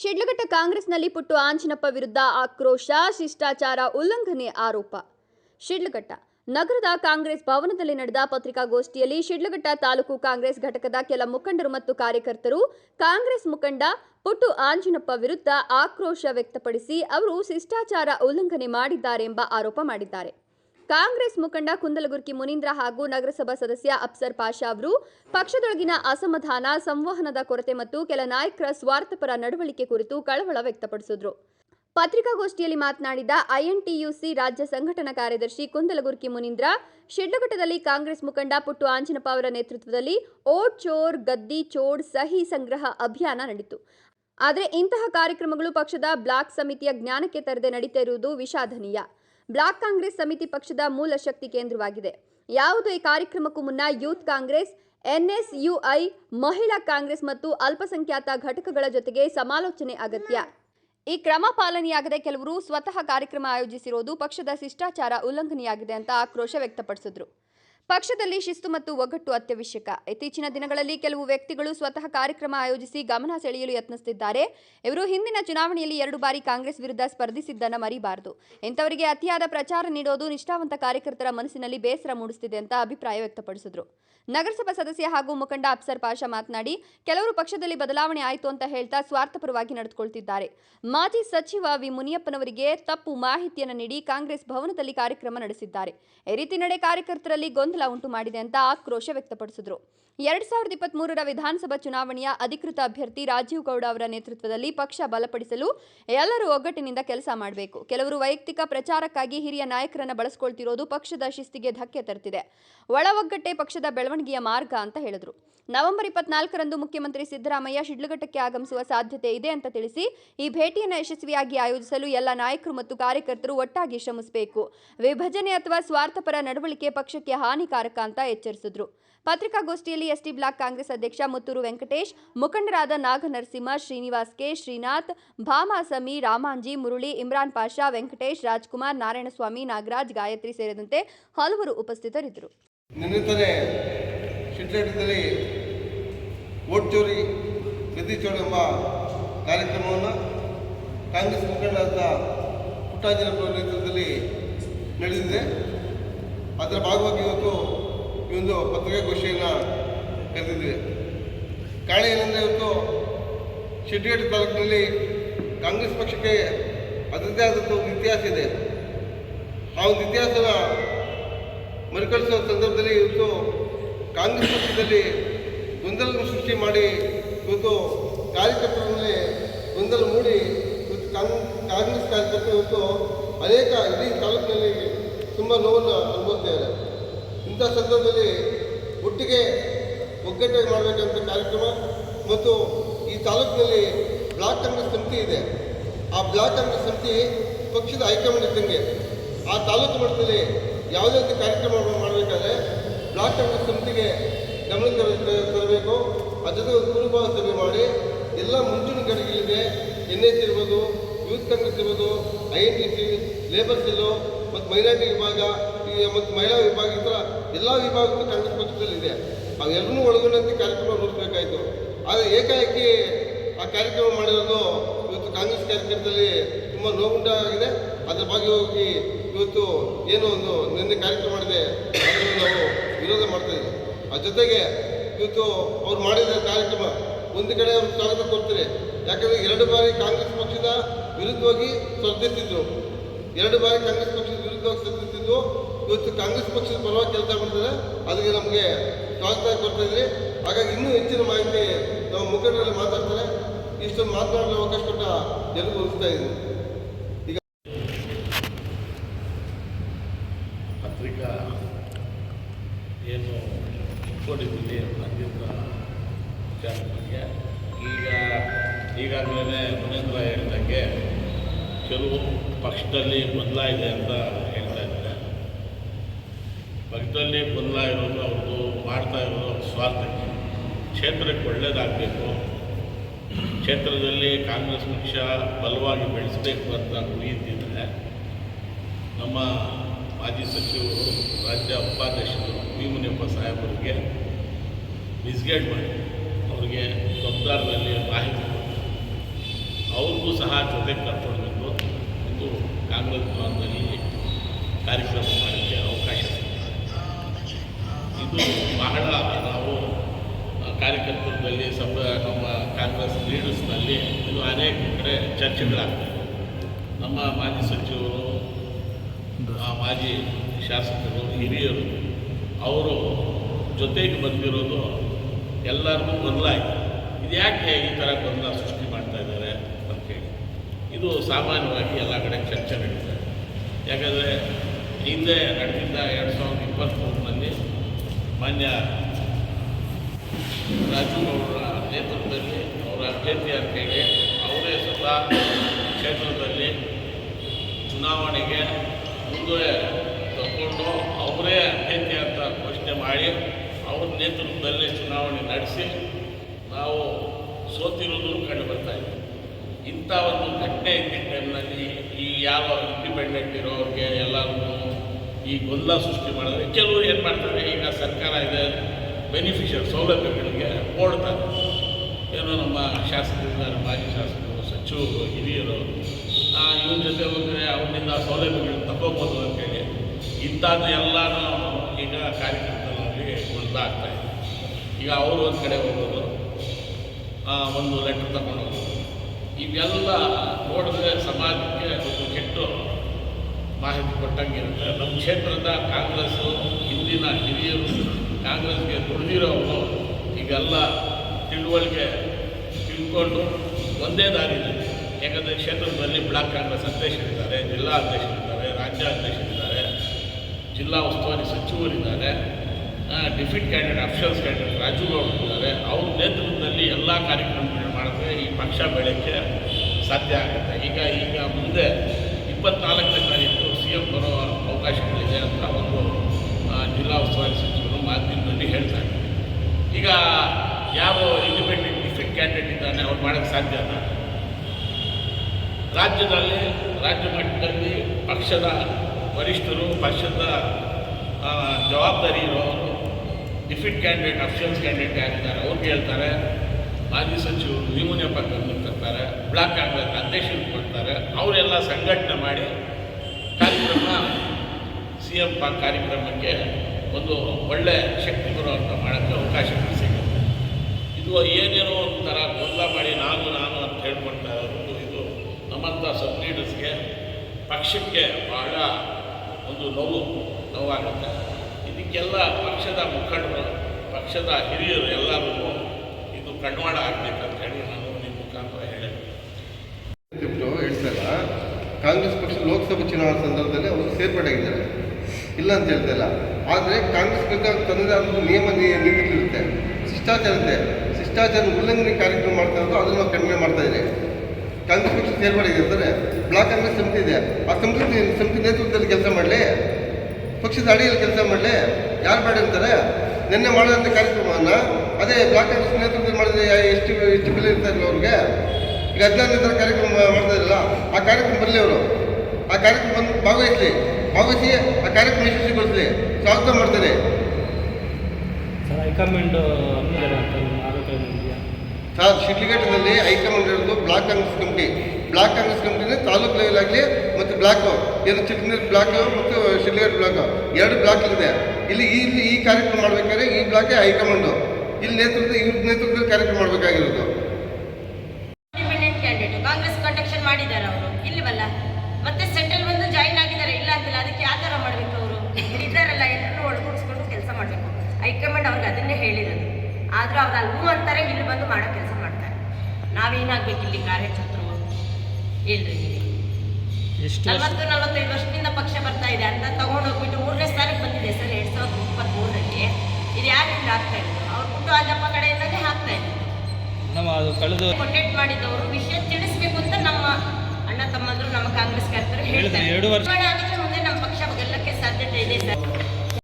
ಶಿಡ್ಲಘಟ್ಟ ಕಾಂಗ್ರೆಸ್ನಲ್ಲಿ ಪುಟ್ಟು ಆಂಜನಪ್ಪ ವಿರುದ್ಧ ಆಕ್ರೋಶ, ಶಿಷ್ಟಾಚಾರ, ಉಲ್ಲಂಘನೆ ಆರೋಪ. ಶಿಡ್ಲಘಟ್ಟ ನಗರದ ಕಾಂಗ್ರೆಸ್ ಭವನದಲ್ಲಿ ನಡೆದ ಪತ್ರಿಕಾಗೋಷ್ಠಿಯಲ್ಲಿ ಶಿಡ್ಲಘಟ್ಟ ತಾಲೂಕು ಕಾಂಗ್ರೆಸ್ ಘಟಕದ ಕೆಲ ಮುಖಂಡರು ಮತ್ತು ಕಾರ್ಯಕರ್ತರು, ಕಾಂಗ್ರೆಸ್ ಮುಖಂಡ ಪುಟ್ಟು ಆಂಜನಪ್ಪ ವಿರುದ್ಧ ಆಕ್ರೋಶ ವ್ಯಕ್ತಪಡಿಸಿ ಅವರು ಶಿಷ್ಟಾಚಾರ, ಉಲ್ಲಂಘನೆ ಮಾಡಿದ್ದಾರೆ ಎಂಬ ಆರೋಪ ಮಾಡಿದ್ದಾರೆ. ಕಾಂಗ್ರೆಸ್ ಮುಖಂಡ ಕುಂದಲಗುರ್ಕಿ ಮುನೀಂದ್ರ ಹಾಗೂ ನಗರಸಭಾ ಸದಸ್ಯ ಅಪ್ಸರ್ ಪಾಷಾ ಅವರು ಪಕ್ಷದೊಳಗಿನ ಅಸಮಾಧಾನ, ಸಂವಹನದ ಕೊರತೆ ಮತ್ತು ಕೆಲ ನಾಯಕರ ಸ್ವಾರ್ಥಪರ ನಡವಳಿಕೆ ಕುರಿತು ಕಳವಳ ವ್ಯಕ್ತಪಡಿಸಿದರು. ಪತ್ರಿಕಾಗೋಷ್ಠಿಯಲ್ಲಿ ಮಾತನಾಡಿದ ಐಎನ್ಟಿಯುಸಿ ರಾಜ್ಯ ಸಂಘಟನಾ ಕಾರ್ಯದರ್ಶಿ ಕುಂದಲಗುರ್ಕಿ ಮುನೀಂದ್ರ, ಶಿಡ್ಲಘಟ್ಟದಲ್ಲಿ ಕಾಂಗ್ರೆಸ್ ಮುಖಂಡ ಪುಟ್ಟು ಆಂಜನಪ್ಪ ಅವರ ನೇತೃತ್ವದಲ್ಲಿ ಓಟ್ ಚೋರ್, ಗದ್ದಿ ಚೋಡ್ ಸಹಿ ಸಂಗ್ರಹ ಅಭಿಯಾನ ನಡೆಯಿತು. ಆದರೆ ಇಂತಹ ಕಾರ್ಯಕ್ರಮಗಳು ಪಕ್ಷದ ಬ್ಲಾಕ್ ಸಮಿತಿಯ ಜ್ಞಾನಕ್ಕೆ ತರದೆ ನಡೀತಾ ಇರುವುದು ವಿಷಾದನೀಯ. ಬ್ಲಾಕ್ ಕಾಂಗ್ರೆಸ್ ಸಮಿತಿ ಪಕ್ಷದ ಮೂಲ ಶಕ್ತಿ ಕೇಂದ್ರವಾಗಿದೆ. ಯಾವುದೇ ಕಾರ್ಯಕ್ರಮಕ್ಕೂ ಮುನ್ನ ಯೂತ್ ಕಾಂಗ್ರೆಸ್, ಎನ್ಎಸ್ಯುಐ, ಮಹಿಳಾ ಕಾಂಗ್ರೆಸ್ ಮತ್ತು ಅಲ್ಪಸಂಖ್ಯಾತ ಘಟಕಗಳ ಜೊತೆಗೆ ಸಮಾಲೋಚನೆ ಅಗತ್ಯ. ಈ ಕ್ರಮ ಪಾಲನೆಯಾಗದೆ ಕೆಲವರು ಸ್ವತಃ ಕಾರ್ಯಕ್ರಮ ಆಯೋಜಿಸಿರುವುದು ಪಕ್ಷದ ಶಿಷ್ಟಾಚಾರ ಉಲ್ಲಂಘನೆಯಾಗಿದೆ ಅಂತ ಆಕ್ರೋಶ ವ್ಯಕ್ತಪಡಿಸಿದ್ರು. ಪಕ್ಷದಲ್ಲಿ ಶಿಸ್ತು ಮತ್ತು ಒಗ್ಗಟ್ಟು ಅತ್ಯವಶ್ಯಕ. ಇತ್ತೀಚಿನ ದಿನಗಳಲ್ಲಿ ಕೆಲವು ವ್ಯಕ್ತಿಗಳು ಸ್ವತಃ ಕಾರ್ಯಕ್ರಮ ಆಯೋಜಿಸಿ ಗಮನ ಸೆಳೆಯಲು ಯತ್ನಿಸುತ್ತಿದ್ದಾರೆ. ಇವರು ಹಿಂದಿನ ಚುನಾವಣೆಯಲ್ಲಿ ಎರಡು ಬಾರಿ ಕಾಂಗ್ರೆಸ್ ವಿರುದ್ಧ ಸ್ಪರ್ಧಿಸಿದ್ದನ್ನ ಮರಿಬಾರದು. ಇಂಥವರಿಗೆ ಅತಿಯಾದ ಪ್ರಚಾರ ನೀಡೋದು ನಿಷ್ಠಾವಂತ ಕಾರ್ಯಕರ್ತರ ಮನಸ್ಸಿನಲ್ಲಿ ಬೇಸರ ಮೂಡಿಸುತ್ತಿದೆ ಅಂತ ಅಭಿಪ್ರಾಯ ವ್ಯಕ್ತಪಡಿಸಿದ್ರು. ನಗರಸಭಾ ಸದಸ್ಯ ಹಾಗೂ ಮುಖಂಡ ಅಪ್ಸರ್ ಪಾಷಾ ಮಾತನಾಡಿ, ಕೆಲವರು ಪಕ್ಷದಲ್ಲಿ ಬದಲಾವಣೆ ಆಯಿತು ಅಂತ ಹೇಳ್ತಾ ಸ್ವಾರ್ಥಪರವಾಗಿ ನಡೆದುಕೊಳ್ತಿದ್ದಾರೆ. ಮಾಜಿ ಸಚಿವ ವಿ ಮುನಿಯಪ್ಪನವರಿಗೆ ತಪ್ಪು ಮಾಹಿತಿಯನ್ನು ನೀಡಿ ಕಾಂಗ್ರೆಸ್ ಭವನದಲ್ಲಿ ಕಾರ್ಯಕ್ರಮ ನಡೆಸಿದ್ದಾರೆ. ಈ ರೀತಿ ನಡೆ ಕಾರ್ಯಕರ್ತರಲ್ಲಿ ಗೊಂದಲ ಉಂಟು ಮಾಡಿದೆ ಅಂತ ಆಕ್ರೋಶ ವ್ಯಕ್ತಪಡಿಸಿದ್ರು. ಎರಡ್ ಸಾವಿರದ ಇಪ್ಪತ್ತ್ ವಿಧಾನಸಭಾ ಚುನಾವಣೆಯ ಅಧಿಕೃತ ಅಭ್ಯರ್ಥಿ ರಾಜೀವ್ ಗೌಡ ಅವರ ನೇತೃತ್ವದಲ್ಲಿ ಪಕ್ಷ ಬಲಪಡಿಸಲು ಎಲ್ಲರೂ ಒಗ್ಗಟ್ಟಿನಿಂದ ಕೆಲಸ ಮಾಡಬೇಕು. ಕೆಲವರು ವೈಯಕ್ತಿಕ ಪ್ರಚಾರಕ್ಕಾಗಿ ಹಿರಿಯ ನಾಯಕರನ್ನ ಬಳಸ್ಕೊಳ್ತಿರೋದು ಪಕ್ಷದ ಶಿಸ್ತಿಗೆ ಧಕ್ಕೆ ತರ್ತಿದೆ. ಒಳ ಒಗ್ಗಟ್ಟೆ ಪಕ್ಷದ ಬೆಳವಣಿಗೆಯ ಮಾರ್ಗ ಅಂತ ಹೇಳಿದ್ರು. ನವೆಂಬರ್ ಇಪ್ಪತ್ನಾಲ್ಕರಂದು ಮುಖ್ಯಮಂತ್ರಿ ಸಿದ್ದರಾಮಯ್ಯ ಶಿಡ್ಲಘಟ್ಟಕ್ಕೆ ಆಗಮಿಸುವ ಸಾಧ್ಯತೆ ಇದೆ ಅಂತ ತಿಳಿಸಿ, ಈ ಭೇಟಿಯನ್ನು ಯಶಸ್ವಿಯಾಗಿ ಆಯೋಜಿಸಲು ಎಲ್ಲ ನಾಯಕರು ಮತ್ತು ಕಾರ್ಯಕರ್ತರು ಒಟ್ಟಾಗಿ ಶ್ರಮಿಸಬೇಕು. ವಿಭಜನೆ ಅಥವಾ ಸ್ವಾರ್ಥಪರ ನಡವಳಿಕೆ ಪಕ್ಷಕ್ಕೆ ಹಾನಿಕಾರಕ ಅಂತ ಎಚ್ಚರಿಸಿದ್ರು. ಪತ್ರಿಕಾಗೋಷ್ಠಿಯಲ್ಲಿ ಎಸ್ಟಿ ಬ್ಲಾಕ್ ಕಾಂಗ್ರೆಸ್ ಅಧ್ಯಕ್ಷ ಮುತ್ತೂರು ವೆಂಕಟೇಶ್, ಮುಖಂಡರಾದ ನಾಗನರಸಿಂಹ, ಶ್ರೀನಿವಾಸ್ ಕೆ, ಶ್ರೀನಾಥ್, ಭಾಮಾಸಮಿ, ರಾಮಾಂಜಿ, ಮುರುಳಿ, ಇಮ್ರಾನ್ ಪಾಷಾ, ವೆಂಕಟೇಶ್, ರಾಜ್ಕುಮಾರ್, ನಾರಾಯಣಸ್ವಾಮಿ, ನಾಗರಾಜ್, ಗಾಯತ್ರಿ ಸೇರಿದಂತೆ ಹಲವರು ಉಪಸ್ಥಿತರಿದ್ದರು. ಕಾರ್ಯಕ್ರಮವನ್ನು ಕಾಂಗ್ರೆಸ್ ಮುಖಂಡರಾದ ಪುಟ್ಟಾಜಿನ ನೇತೃತ್ವದಲ್ಲಿ ನಡೆದಿದೆ. ಅದರ ಭಾಗವಾಗಿ ಇವತ್ತು ಈ ಒಂದು ಪತ್ರಿಕಾಗೋಷ್ಠಿಯನ್ನು ಕರೆದಿದ್ದೇವೆ. ಕಾರಣ ಏನಂದರೆ ಇವತ್ತು ಶಿಡ್ಗೇಟ್ ತಾಲೂಕಿನಲ್ಲಿ ಕಾಂಗ್ರೆಸ್ ಪಕ್ಷಕ್ಕೆ ಅದರದ್ದೇ ಆದಂಥ ಒಂದು ಇತಿಹಾಸ ಇದೆ. ಆ ಒಂದು ಇತಿಹಾಸನ ಮರುಕಳಿಸುವ ಸಂದರ್ಭದಲ್ಲಿ ಇವತ್ತು ಕಾಂಗ್ರೆಸ್ ಪಕ್ಷದಲ್ಲಿ ಗೊಂದಲ ಸೃಷ್ಟಿ ಮಾಡಿ ಇವತ್ತು ಕಾರ್ಯಕರ್ತರಲ್ಲಿ ಗೊಂದಲ ಮೂಡಿ ಇವತ್ತು ಕಾಂಗ್- ಕಾಂಗ್ರೆಸ್ ಕಾರ್ಯಕರ್ತರು ಇವತ್ತು ಅನೇಕ ಇಡೀ ತಾಲೂಕಿನಲ್ಲಿ ತುಂಬ ನೋವನ್ನು ಅನುಭವಿಸ್ತಿದ್ದಾರೆ ಇಂಥ ಸಂದರ್ಭದಲ್ಲಿ ಒಟ್ಟಿಗೆ ಒಗ್ಗಟ್ಟಾಗಿ ಮಾಡಬೇಕಂತ ಕಾರ್ಯಕ್ರಮ ಮತ್ತು ಈ ತಾಲೂಕಿನಲ್ಲಿ ಬ್ಲಾಕ್ ಕಾಂಗ್ರೆಸ್ ಸಮಿತಿ ಇದೆ. ಆ ಬ್ಲಾಕ್ ಕಾಂಗ್ರೆಸ್ ಸಮಿತಿ ಪಕ್ಷದ ಹೈಕಮಾಂಡ್ ಇದ್ದಂಗೆ ಆ ತಾಲೂಕು ಮಟ್ಟದಲ್ಲಿ ಯಾವುದೇ ರೀತಿ ಕಾರ್ಯಕ್ರಮ ಮಾಡಬೇಕಾದ್ರೆ ಬ್ಲಾಕ್ ಕಾಂಗ್ರೆಸ್ ಸಮಿತಿಗೆ ಗಮನ ತರ- ತರಬೇಕು. ಅದರ ಪೂರ್ವಭಾವ ಸಭೆ ಮಾಡಿ ಎಲ್ಲ ಮುಂಚೂಣಿ ಮುಂಚೂಣಿಗಳಿಗೆ ಎನ್ ಎಸ್ ಇರ್ಬೋದು, ಯೂತ್ ಕಾಂಗ್ರೆಸ್ ಇರ್ಬೋದು, I N T C labour cell ಮತ್ತು ಮೈನಾರಿಟಿ ವಿಭಾಗ ಮತ್ತು ಮಹಿಳಾ ವಿಭಾಗ ಈ ಥರ ಎಲ್ಲ ವಿಭಾಗಗಳು ಕಾಂಗ್ರೆಸ್ ಪಕ್ಷದಲ್ಲಿ ಇದೆ. ಅವೆಲ್ಲರೂ ಒಳಗೊಂಡಂತೆ ಕಾರ್ಯಕ್ರಮ ರೂಪಿಸಬೇಕಾಯಿತು. ಆದರೆ ಏಕಾಏಕಿ ಆ ಕಾರ್ಯಕ್ರಮ ಮಾಡಿರೋದು ಇವತ್ತು ಕಾಂಗ್ರೆಸ್ ಕಾರ್ಯಕರ್ತರಲ್ಲಿ ತುಂಬ ನೋವುಂಟಾಗಿದೆ ಅದರ ಭಾಗವಾಗಿ ಇವತ್ತು ಏನು ಒಂದು ನಿನ್ನೆ ಕಾರ್ಯಕ್ರಮ ಮಾಡಿದೆ, ಅದನ್ನು ನಾವು ವಿರೋಧ ಮಾಡ್ತಾ ಇದ್ದೀವಿ. ಅದ್ರ ಜೊತೆಗೆ ಇವತ್ತು ಅವ್ರು ಮಾಡಿದ ಕಾರ್ಯಕ್ರಮ, ಒಂದು ಕಡೆ ಅವ್ರು ಸ್ವಾಗತ ಕೊಡ್ತಾರೆ. ಯಾಕಂದರೆ ಎರಡು ಬಾರಿ ಕಾಂಗ್ರೆಸ್ ಪಕ್ಷದ ವಿರುದ್ಧವಾಗಿ ಸ್ಪರ್ಧಿಸಿದ್ರು. ಎರಡು ಬಾರಿ ಕಾಂಗ್ರೆಸ್ ಪಕ್ಷದ ವಿರುದ್ಧವಾಗಿ ಸಿಗುತ್ತಿದ್ದು ಇವತ್ತು ಕಾಂಗ್ರೆಸ್ ಪಕ್ಷದ ಪರವಾಗಿ ಕೆಲಸ ಮಾಡ್ತಾರೆ ಅದಕ್ಕೆ ನಮಗೆ ಸ್ವಾಗತ ಕೊಡ್ತಾ ಇದ್ರಿ. ಹಾಗಾಗಿ ಇನ್ನೂ ಹೆಚ್ಚಿನ ಮಾಹಿತಿ ನಮ್ಮ ಮುಖಂಡರಲ್ಲಿ ಮಾತಾಡ್ತಾರೆ. ಇಷ್ಟೊಂದು ಮಾತನಾಡಲು ಅವಕಾಶ ಕೊಟ್ಟ ಎಲ್ಲರಿಗೂ ಉಳಿಸ್ತಾ ಇದ್ದೀನಿ ಪತ್ರಿಕಾ ಏನು ಅಂದಿದ್ದ ವಿಚಾರದ ಬಗ್ಗೆ ಈಗ ಈಗಾಗಲೇ ಮನೇಂದ್ರ ಹೇಳಿದಂಗೆ ಕೆಲವು ಪಕ್ಷದಲ್ಲಿ ಬದಲಾಗಿದೆ ಅಂತ ಪಕ್ಷದಲ್ಲಿ ಬದಲಾ ಇರೋದು ಅವ್ರದ್ದು ಮಾಡ್ತಾ ಇರೋದು ಅವ್ರ ಸ್ವಾರ್ಥಕ್ಕೆ. ಕ್ಷೇತ್ರಕ್ಕೆ ಒಳ್ಳೆಯದಾಗಬೇಕು ಕ್ಷೇತ್ರದಲ್ಲಿ ಕಾಂಗ್ರೆಸ್ ಪಕ್ಷ ಬಲವಾಗಿ ಬೆಳೆಸಬೇಕು ಅಂತ ಗುರಿ ಇದ್ದಿದ್ದರೆ ನಮ್ಮ ಮಾಜಿ ಸಚಿವರು, ರಾಜ್ಯ ಉಪಾಧ್ಯಕ್ಷರು ವಿ ಮುನಿಯಪ್ಪ ಸಾಹೇಬರಿಗೆ ಮಿಸ್ಗೈಡ್ ಮಾಡಿ, ಅವರಿಗೆ ಸಂಸಾರದಲ್ಲಿ ಮಾಹಿತಿ ಅವ್ರಿಗೂ ಸಹ ಜೊತೆಗೆ ಕರ್ಕೊಂಡು ಒಂದು ಕಾಂಗ್ರೆಸ್ ಭವನದಲ್ಲಿ ಕಾರ್ಯಕ್ರಮ. ಇದು ಬಹಳ ನಾವು ಆ, ಕಾರ್ಯಕರ್ತರಲ್ಲಿ ಸಭ ನಮ್ಮ ಕಾಂಗ್ರೆಸ್ ಲೀಡರ್ಸ್ನಲ್ಲಿ ಇದು ಅನೇಕ ಕಡೆ ಚರ್ಚೆಗಳಾಗ್ತವೆ. ನಮ್ಮ ಮಾಜಿ ಸಚಿವರು ಮಾಜಿ ಶಾಸಕರು ಹಿರಿಯರು ಅವರು ಜೊತೆಗೆ ಬಂದಿರೋದು ಎಲ್ಲರಿಗೂ ಬದಲಾಯಿತು. ಇದು ಯಾಕೆ ಈ ಥರ ಗೊಂದಲ ಸೃಷ್ಟಿ ಮಾಡ್ತಾ ಇದ್ದಾರೆ ಅಂತೇಳಿ ಇದು ಸಾಮಾನ್ಯವಾಗಿ ಎಲ್ಲ ಕಡೆ ಚರ್ಚೆ ನಡೀತದೆ ಯಾಕಂದರೆ ಹಿಂದೆ ನಡೆದಿದ್ದ ಎರಡು ಸಾವಿರದ ಇಪ್ಪತ್ತ್ಮೂರರಲ್ಲಿ ಮಾನ್ಯ ರಾಜು ಅವರ ನೇತೃತ್ವದಲ್ಲಿ, ಅವರ ಅಭ್ಯರ್ಥಿ ಅಂತೇಳಿ ಅವರೇ ಸ್ವತಃ ಕ್ಷೇತ್ರದಲ್ಲಿ ಚುನಾವಣೆಗೆ ಮುಂದೆ ತಗೊಂಡು ಅವರೇ ಅಭ್ಯರ್ಥಿ ಅಂತ ಘೋಷಣೆ ಮಾಡಿ, ಅವ್ರ ನೇತೃತ್ವದಲ್ಲಿ ಚುನಾವಣೆ ನಡೆಸಿ, ನಾವು ಸೋತಿರೋದು ಕಂಡು ಬರ್ತಾ ಇದೆ. ಇಂಥ ಒಂದು ಘಟನೆ ಇದ್ದ ಟೈಮ್ನಲ್ಲಿ ಈ ಯಾವ ಇಂಡಿಪೆಂಡೆಂಟ್ ಇರೋರಿಗೆ ಎಲ್ಲರಿಗೂ ಈ ಗೊಂದಲ ಸೃಷ್ಟಿ ಮಾಡಿದ್ರೆ ಕೆಲವರು ಏನು ಮಾಡ್ತಾರೆ, ಈಗ ಸರ್ಕಾರ ಇದೆ ಬೆನಿಫಿಷರ್ ಸೌಲಭ್ಯಗಳಿಗೆ ಓಡ್ತಾರೆ ಏನೋ ನಮ್ಮ ಶಾಸಕರಿದ್ದಾರೆ ಮಾಜಿ ಶಾಸಕರು, ಸಚಿವರು, ಹಿರಿಯರು ಇವನ ಜೊತೆ ಹೋದರೆ ಅವರಿಂದ ಸೌಲಭ್ಯಗಳು ತಗೋಬೋದು ಅಂತೇಳಿ ಇಂಥದ್ದು ಎಲ್ಲನೂ ಈಗ ಕಾರ್ಯಕರ್ತರಲ್ಲಿ ಗೊಂದಲ ಆಗ್ತಾ ಇದೆ. ಈಗ ಅವರು ಒಂದು ಕಡೆ ಹೋಗೋದು ಒಂದು ಲೆಟರ್ ತಗೊಂಡು ಹೋಗೋದು ಇವೆಲ್ಲ ನೋಡಿದ್ರೆ ಸಮಾಜಕ್ಕೆ ಒಂದು ಕೆಟ್ಟ ಮಾಹಿತಿ ಕೊಟ್ಟಂಗಿರುತ್ತೆ. ನಮ್ಮ ಕ್ಷೇತ್ರದ ಕಾಂಗ್ರೆಸ್ ಹಿಂದಿನ ಹಿರಿಯರು, ಕಾಂಗ್ರೆಸ್ಗೆ ದುಡಿದಿರೋರು ಈಗೆಲ್ಲ ತಿಳುವಳಿಕೆ ತಿಳ್ಕೊಂಡು ಒಂದೇ ದಾರಿದೆ ಯಾಕಂದರೆ ಕ್ಷೇತ್ರದಲ್ಲಿ ಬ್ಲಾಕ್ ಕಾಂಗ್ರೆಸ್ ಅಧ್ಯಕ್ಷರಿದ್ದಾರೆ ಜಿಲ್ಲಾ ಅಧ್ಯಕ್ಷರಿದ್ದಾರೆ ರಾಜ್ಯ ಅಧ್ಯಕ್ಷರಿದ್ದಾರೆ ಜಿಲ್ಲಾ ಉಸ್ತುವಾರಿ ಸಚಿವರಿದ್ದಾರೆ defeat candidate officials candidate Raju ಗೌಡ್ರು ಇದ್ದಾರೆ. ಅವ್ರ ನೇತೃತ್ವದಲ್ಲಿ ಎಲ್ಲ ಕಾರ್ಯಕ್ರಮಗಳನ್ನ ಮಾಡಿದ್ರೆ ಈ ಪಕ್ಷ ಬೆಳೆಯೋಕ್ಕೆ ಸಾಧ್ಯ ಆಗುತ್ತೆ. ಈಗ ಈಗ ಮುಂದೆ ಇಪ್ಪತ್ನಾಲ್ಕನೇ ಸಿ ಎಂ ಬರೋ ಅವಕಾಶಗಳಿದೆ ಅಂತ ಒಂದು ಜಿಲ್ಲಾ ಉಸ್ತುವಾರಿ ಸಚಿವರು ಮಾಧ್ಯಮದಲ್ಲಿ ಹೇಳ್ತಾರೆ. ಈಗ ಯಾವ ಇಂಡಿಪೆಂಡೆಂಟ್ ಡಿಸ್ಟ್ರಿಕ್ಟ್ ಕ್ಯಾಂಡಿಡೇಟ್ ಇದ್ದಾನೆ, ಅವ್ರು ಮಾಡೋಕ್ಕೆ ಸಾಧ್ಯನಾ ರಾಜ್ಯದಲ್ಲಿ, ರಾಜ್ಯ ಮಟ್ಟದಲ್ಲಿ ಪಕ್ಷದ ವರಿಷ್ಠರು, ಪಕ್ಷದ ಜವಾಬ್ದಾರಿ ಇರೋರು ಡಿಫಿಟ್ ಕ್ಯಾಂಡಿಡೇಟ್ ಅಫಿಷಿಯಲ್ಸ್ ಕ್ಯಾಂಡಿಡೇಟ್ ಯಾರಿದ್ದಾರೆ ಅವ್ರಿಗೆ ಹೇಳ್ತಾರೆ ಮಾಜಿ ಸಚಿವರು ವಿಮುನಿಯಪ್ಪ ಪಕ್ಕ ಬ್ಲಾಕ್ ಆಗಬೇಕು, ಅಧ್ಯಕ್ಷರು ಕೊಡ್ತಾರೆ, ಅವರೆಲ್ಲ ಸಂಘಟನೆ ಮಾಡಿ ಕಾರ್ಯಕ್ರಮ ಸಿ ಎಂ ಪಾ ಕಾರ್ಯಕ್ರಮಕ್ಕೆ ಒಂದು ಒಳ್ಳೆ ಶಕ್ತಿ ಬರುವಂಥ ಮಾಡೋಕ್ಕೆ ಅವಕಾಶ ಸಿಗುತ್ತೆ ಇದು ಏನೇನೋ ಒಂಥರ ಗೊಂದಲ ಮಾಡಿ ನಾನು ನಾನು ಅಂತ ಹೇಳ್ಕೊಳ್ತಾ ಇದು ನಮ್ಮಂಥ ಸಬ್ ಲೀಡರ್ಸ್ಗೆ ಪಕ್ಷಕ್ಕೆ ಬಹಳ ಒಂದು ನೋವು, ನೋವಾಗುತ್ತೆ. ಇದಕ್ಕೆಲ್ಲ ಪಕ್ಷದ ಮುಖಂಡರು, ಪಕ್ಷದ ಹಿರಿಯರು ಎಲ್ಲರೂ ಇದು ಕಣ್ವಾಡ ಆಗಬೇಕಂತ ಹೇಳಿ ನಾನು ನಿಮ್ಮ ಮುಖಾಂತರ ಹೇಳಿ ಹೇಳ್ತಾರ ಕಾಂಗ್ರೆಸ್ ಪಕ್ಷ ಲೋಕಸಭೆ ಚುನಾವಣೆ ಸಂದರ್ಭದಲ್ಲಿ ಅವರು ಸೇರ್ಪಡೆಯಾಗಿದ್ದಾರೆ. ಇಲ್ಲ ಅಂತ ಹೇಳ್ತಾ ಇಲ್ಲ. ಆದರೆ ಕಾಂಗ್ರೆಸ್ ಬೇಕಾದ ತನ್ನದೇ ಆದ ನಿಯಮ ನೀತಿಗಳಿರುತ್ತೆ. ಶಿಷ್ಟಾಚಾರ ಇದೆ ಶಿಷ್ಟಾಚಾರ ಉಲ್ಲಂಘನೆ ಕಾರ್ಯಕ್ರಮ ಮಾಡ್ತಾ ಇರೋದು ಅದನ್ನು ನಾವು ಕಡಿಮೆ ಮಾಡ್ತಾ ಇದ್ದೀವಿ. ಕಾಂಗ್ರೆಸ್ ಪಕ್ಷ ಸೇರ್ಪಡೆಯಾಗಿರ್ತಾರೆ ಬ್ಲಾಕ್ ಕಾಂಗ್ರೆಸ್ ಸಮಿತಿ ಇದೆ. ಆ ಸಮಿತಿ ಸಮಿತಿ ನೇತೃತ್ವದಲ್ಲಿ ಕೆಲಸ ಮಾಡಲಿ. ಪಕ್ಷದ ಅಡಿಯಲ್ಲಿ ಕೆಲಸ ಮಾಡಲಿ. ಯಾರು ಬೇಡ ಅಂತಾರೆ? ನಿನ್ನೆ ಮಾಡಿದಂಥ ಕಾರ್ಯಕ್ರಮವನ್ನು. ಅದೇ ಬ್ಲಾಕ್ ಕಾಂಗ್ರೆಸ್ ನೇತೃತ್ವದಲ್ಲಿ ಮಾಡಿದ್ರೆ ಎಷ್ಟು ಎಷ್ಟು ಬೆಲೆ ಇರ್ತಾರಲ್ಲ ಅವ್ರಿಗೆ? ಈಗ ಕಾರ್ಯಕ್ರಮ ಮಾಡ್ತಾ ಇರಲ್ಲ ಆ ಕಾರ್ಯಕ್ರಮ ಬರಲಿ ಅವರು. ಆ ಕಾರ್ಯಕ್ರಮ ಬಂದು ಭಾಗವಹಿಸಲಿ. ಭಾಗವಹಿಸಿ ಆ ಕಾರ್ಯಕ್ರಮ ಯಶಸ್ವಿಗೊಳಿಸಲಿ. ಸ್ವಾಗತ ಮಾಡ್ತಾರೆ. ಸರ್ ಶಿಡ್ಲಘಟ್ಟದಲ್ಲಿ ಹೈಕಮಾಂಡ್ ಇರೋದು block Congress committee. Block Congress ಕಮಿಟಿನೇ taluk level ಆಗಲಿ ಮತ್ತು ಬ್ಲಾಕು ಏನು ಚಿಕ್ಕನೀರು ಬ್ಲಾಕ್ ಮತ್ತು ಶಿಡ್ಲಘಟ್ಟ ಬ್ಲಾಕ್ ಎರಡು ಬ್ಲಾಕ್ ಇದೆ ಇಲ್ಲಿ ಇಲ್ಲಿ ಈ ಕಾರ್ಯಕ್ರಮ ಮಾಡಬೇಕಾದ್ರೆ ಈ ಬ್ಲಾಕೇ ಹೈಕಮಾಂಡು. ಇಲ್ಲಿ ನೇತೃತ್ವ ಇವ್ರ ನೇತೃತ್ವದಲ್ಲಿ ಕಾರ್ಯಕ್ರಮ ಮಾಡಬೇಕಾಗಿರೋದು ಇಂಡಿಪೆಂಡೆಂಟ್ ಕ್ಯಾಂಡಿಡೇಟ್ ಕಾಂಗ್ರೆಸ್ ಕಂಡಕ್ಷನ್ ಮಾಡಿದ್ದಾರೆ ಅವರು. ಇಲ್ಲವಲ್ಲ ಮತ್ತೆ ಸೆಟಲ್ ಬಂದು ಜಾಯಿನ್ ಆಗಿದ್ದಾರೆ ಇಲ್ಲ ಅಂತಿಲ್ಲ ಅದಕ್ಕೆ ಯಾವ ಥರ ಮಾಡಬೇಕು ಅವರು? ಇದ್ದಾರಲ್ಲ ಎಲ್ಲರೂ ಒಳಗೂಡಿಸ್ಕೊಂಡು ಕೆಲಸ ಮಾಡಬೇಕು. ಹೈಕಮಾಂಡ್ ಅವ್ರಿಗೆ ಅದನ್ನೇ ಹೇಳಿರೋದು. ಆದರೂ ಅವ್ರು ಅಲ್ಲೂ ಅಂತಾರೆ ಇಲ್ಲಿ ಬಂದು ಮಾಡೋ ಕೆಲಸ ಮಾಡ್ತಾರೆ. ನಾವೇನಾಗಬೇಕು ಇಲ್ಲಿ ಕಾರ್ಯಕರ್ತರು? ಹೇಳ್ರಿ ನಲವತ್ತು ನಲವತ್ತೈದು ವರ್ಷದಿಂದ ಪಕ್ಷ ಬರ್ತಾ ಇದೆ ಅಂತ ತಗೊಂಡೋಗ್ಬಿಟ್ಟು ಮೂರನೇ ಸ್ಥಾನಕ್ಕೆ ಬಂದಿದೆ ಸರ್ ಎರಡು ಸಾವಿರದ ಇಪ್ಪತ್ತ್ಮೂರರಲ್ಲಿ ಇದು ಯಾರಿಂದ ಆಗ್ತಾ ಇದ್ರು ಅವ್ರು ಪುಟ್ಟು ಆಜಪ್ಪ ಕಡೆಯಿಂದಲೇ ಆಗ್ತಾ ಇರೋದು ನಮ್ಮ ಅದು ಕಳೆದು ಪ್ರೊಟೆಕ್ಟ್ ಮಾಡಿದವರು ವಿಷಯ ತಿಳಿಸ್ಬೇಕು ಅಂತ ನಮ್ಮ ಅಣ್ಣ ತಮ್ಮಂದ್ರು ನಮ್ಮ ಕಾಂಗ್ರೆಸ್ ಕಾರ್ಯಕರ್ತರು ಹೇಳ್ತಾರೆ. ಮುಂದೆ ನಮ್ಮ ಪಕ್ಷ ಗೆಲ್ಲಕ್ಕೆ ಸಾಧ್ಯತೆ ಇದೆ ಸರ್.